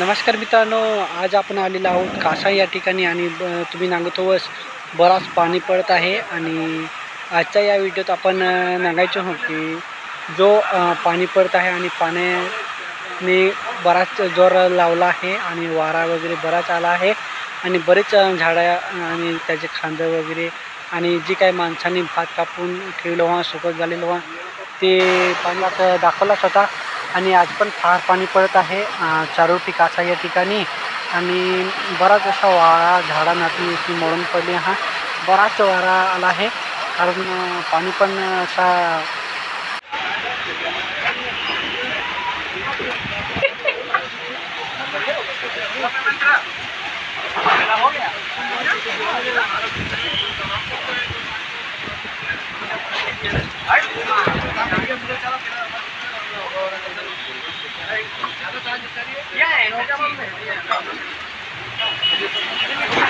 नमस्कार मित्रांनो आज आपण आलेलो आहोत कासा या ठिकाणी आणि तुम्ही नांगतोवस बराच पाणी पडत आहे आणि आजच्या या व्हिडिओत आपण नांगायचो आहोत की जो पाणी पडत आहे आणि पाण्याने बराच जोर लावला आहे आणि वारा वगैरे बराच आला आहे आणि बरेच झाडं आणि त्याचे खांदं वगैरे आणि जी काही माणसांनी भात कापून ठेवलं व्हा सुकत झालेलं व्हा ते पाण्यात दाखवलाच होता. आज पार पानी पड़ता है आहे चारो पिकाचा या ठिकाणी आणि अशा वारा झाड़ा ती ती मोडून पडली हा वारा आला है कारण पाणी पण हो गया Ya, no, ya,